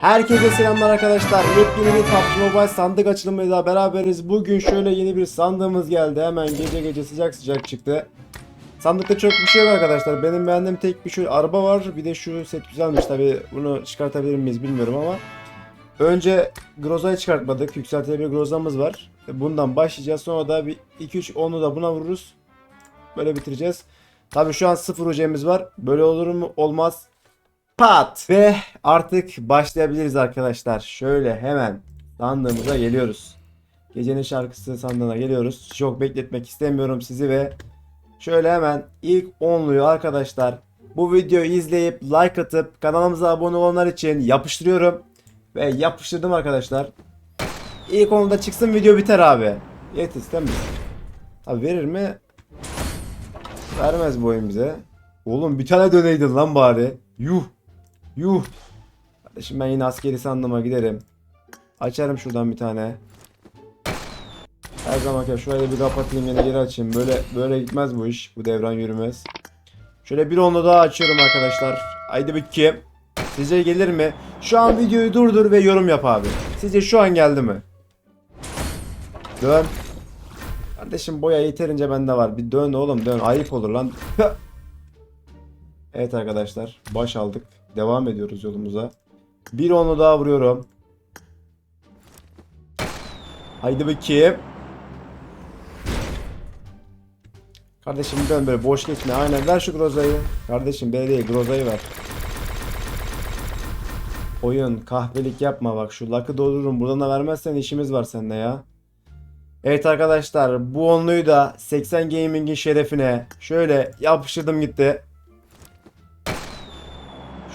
Herkese selamlar arkadaşlar. Yepyeni bir PUBG Mobile sandık açılımıyla beraberiz. Bugün şöyle yeni bir sandığımız geldi. Hemen gece gece sıcak sıcak çıktı. Sandıkta çok bir şey yok arkadaşlar. Benim beğendiğim tek bir şu araba var. Bir de şu set güzelmiş tabi. Bunu çıkartabilir miyiz bilmiyorum ama. Önce Groza'yı çıkartmadık. Yükseltilebilir Groza'mız var. Bundan başlayacağız. Sonra da bir 2-3 onu da buna vururuz. Böyle bitireceğiz. Tabi şu an sıfır ucemiz var. Böyle olur mu? Olmaz. Pat! Ve artık başlayabiliriz arkadaşlar. Şöyle hemen sandığımıza geliyoruz. Gecenin şarkısı sandığına geliyoruz. Çok bekletmek istemiyorum sizi ve şöyle hemen ilk onluyu arkadaşlar bu videoyu izleyip like atıp kanalımıza abone olanlar için yapıştırıyorum. Ve yapıştırdım arkadaşlar. İlk onluda çıksın video biter abi. Yetiz değil mi? Abi verir mi? Vermez bu oyun bize. Oğlum bir tane döneydin lan bari. Yuh. Yuh. Kardeşim ben yine askeri sandığıma giderim. Açarım şuradan bir tane. Her zaman ki şöyle bir kapatayım yine geri açayım. Böyle böyle gitmez bu iş. Bu devran yürümez. Şöyle bir onu daha açıyorum arkadaşlar. Haydi bakayım. Sizce gelir mi? Şu an videoyu durdur ve yorum yap abi. Sizce şu an geldi mi? Dön. Kardeşim boya yeterince bende var. Bir dön oğlum dön. Ayıp olur lan. Evet arkadaşlar baş aldık. Devam ediyoruz yolumuza. Bir onu daha vuruyorum. Haydi bakayım. Kardeşim dön böyle boş geçme. Aynen ver şu Groza'yı. Kardeşim B değil Groza'yı ver. Oyun kahvelik yapma bak şu lakı doldururum. Buradan da vermezsen işimiz var sende ya. Evet arkadaşlar bu onluyu da 80 Gaming'in şerefine şöyle yapıştırdım gitti.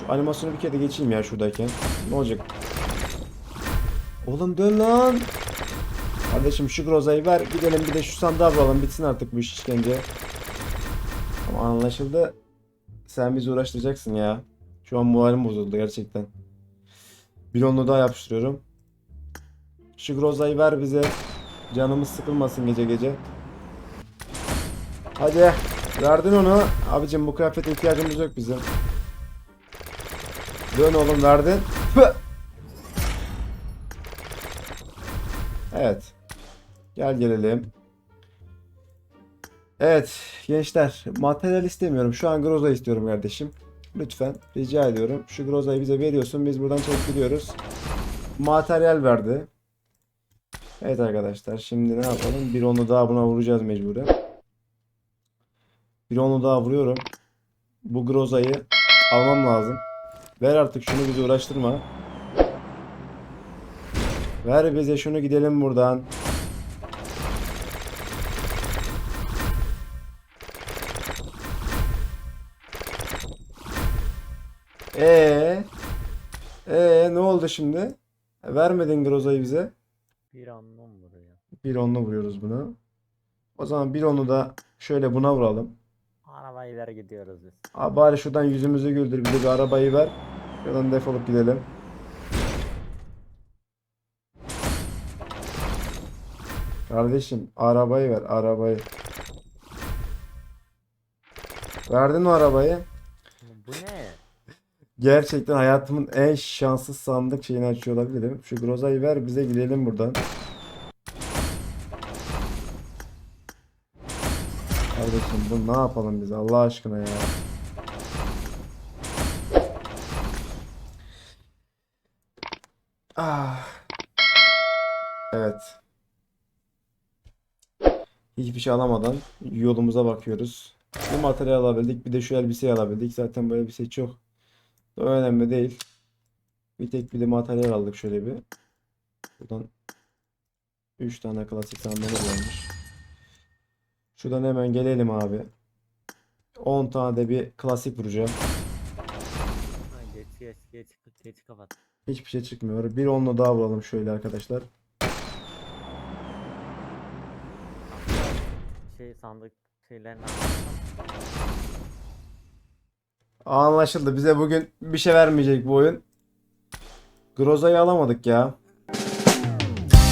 Şu animasyonu bir kere de geçeyim ya şuradayken. Ne olacak? Oğlum dön lan. Kardeşim şu Groza'yı ver. Gidelim bir de şu sandığa vuralım. Bitsin artık bu iş işkence. Ama anlaşıldı. Sen bizi uğraştıracaksın ya. Şu an moralim bozuldu gerçekten. Bir onu daha yapıştırıyorum. Şu Groza'yı ver bize. Canımız sıkılmasın gece gece. Hadi. Verdin onu. Abicim bu kıyafete ihtiyacımız yok bizim. Dön oğlum verdin. Evet. Gel gelelim. Evet gençler materyal istemiyorum. Şu an Groza istiyorum kardeşim. Lütfen rica ediyorum. Şu Groza'yı bize veriyorsun. Biz buradan çektiriyoruz. Materyal verdi. Evet arkadaşlar şimdi ne yapalım? Bir onu daha buna vuracağız mecburen. Bir onu daha vuruyorum. Bu Groza'yı almam lazım. Ver artık şunu bizi uğraştırma. Ver bize şunu gidelim buradan. Ee, ee ne oldu şimdi? Vermedin Groza'yı bize. Bir anlam buraya. Bir onlu vuruyoruz bunu. O zaman bir onu da şöyle buna vuralım. Arabayı ver gidiyoruz biz. Abi bari şuradan yüzümüzü güldür. Bize bir arabayı ver. Şuradan defolup gidelim. Kardeşim arabayı ver arabayı. Verdin o arabayı. Bu ne? Gerçekten hayatımın en şanssız sandık şeyini açıyor olabilirim. Şu Groza'yı ver bize gidelim buradan. Kardeşim bu ne yapalım biz Allah aşkına ya. Ah. Evet. Hiçbir şey alamadan yolumuza bakıyoruz. Bir materyal alabildik bir de şu elbiseyi alabildik. Zaten bu elbise çok da önemli değil. Bir tek bir de materyal aldık şöyle bir. Buradan 3 tane klasik sandalye varmış. Şuradan hemen gelelim abi. 10 tane de bir klasik vuracağım. Ha, geç geç geç geç kapat. Hiçbir şey çıkmıyor. Bir onlu daha vuralım şöyle arkadaşlar. Şey sandık şeylerini Anlaşıldı. Bize bugün bir şey vermeyecek bu oyun. Groza'yı alamadık ya.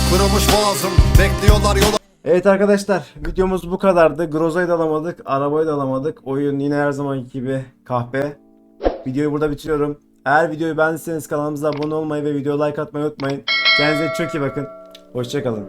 Kırılmış boğazım bekliyorlar yola Evet arkadaşlar videomuz bu kadardı. Groza'yı da alamadık. Arabayı da alamadık. Oyun yine her zamanki gibi kahpe. Videoyu burada bitiriyorum. Eğer videoyu beğendiyseniz kanalımıza abone olmayı ve video like atmayı unutmayın. Kendinize çok iyi bakın. Hoşçakalın.